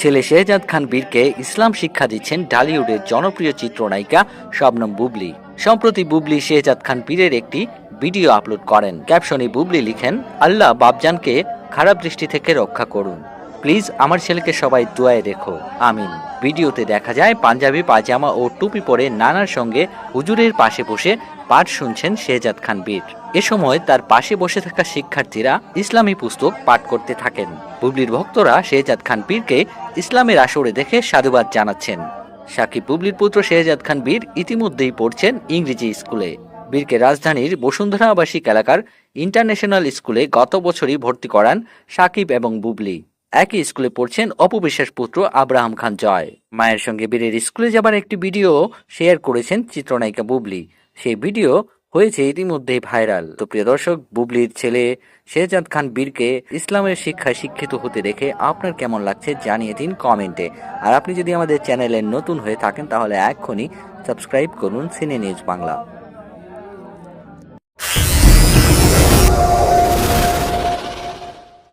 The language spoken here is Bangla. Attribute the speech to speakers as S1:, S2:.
S1: ছেলে শেহজাদ খান বীরকে ইসলাম শিক্ষা দিচ্ছেন ঢালিউডের জনপ্রিয় চিত্রনায়িকা শবনম বুবলি। সম্প্রতি বুবলি শেহজাদ খান বীরের একটি ভিডিও আপলোড করেন। ক্যাপশনে বুবলি লিখেন, আল্লাহ বাবজানকে খারাপ দৃষ্টি থেকে রক্ষা করুন। প্লিজ আমার ছেলেকে সবাই দোয়ায় রেখো। আমিন। ভিডিওতে দেখা যায় পাঞ্জাবি পাজামা ও টুপি পরে নানার সঙ্গে হুজুরের পাশে বসে পাঠ শুনছেন শেহজাদ খান বীর। এ সময় তার পাশে বসে থাকা শিক্ষার্থীরা ইসলামী পুস্তক পাঠ করতে থাকেন। বুবলির ভক্তরা শেহজাদ খান বীরকে ইসলামের আসরে দেখে সাধুবাদ জানাচ্ছেন। সাকিব বুবলির পুত্র শেহজাদ খান বীর ইতিমধ্যেই পড়ছেন ইংরেজি স্কুলে। বীরকে রাজধানীর বসুন্ধরা আবাসিক এলাকার ইন্টারন্যাশনাল স্কুলে গত বছরই ভর্তি করান সাকিব এবং বুবলি। একই স্কুলে পড়ছেন অপবিশ্বাস পুত্র আব্রাহাম খান জয়। মায়ের সঙ্গে বীরের স্কুলে যাবার একটি ভিডিও শেয়ার করেছেন চিত্রনায়িকা বুবলি। সেই ভিডিও হয়েছে ইতিমধ্যেই ভাইরাল। তো প্রিয় দর্শক, বুবলির ছেলে শেহজাদ খান বীরকে ইসলামের শিক্ষায় শিক্ষিত হতে দেখে আপনার কেমন লাগছে জানিয়ে দিন কমেন্টে। আর আপনি যদি আমাদের চ্যানেলে নতুন হয়ে থাকেন, তাহলে এক্ষুনি সাবস্ক্রাইব করুন সিনে নিউজ বাংলা।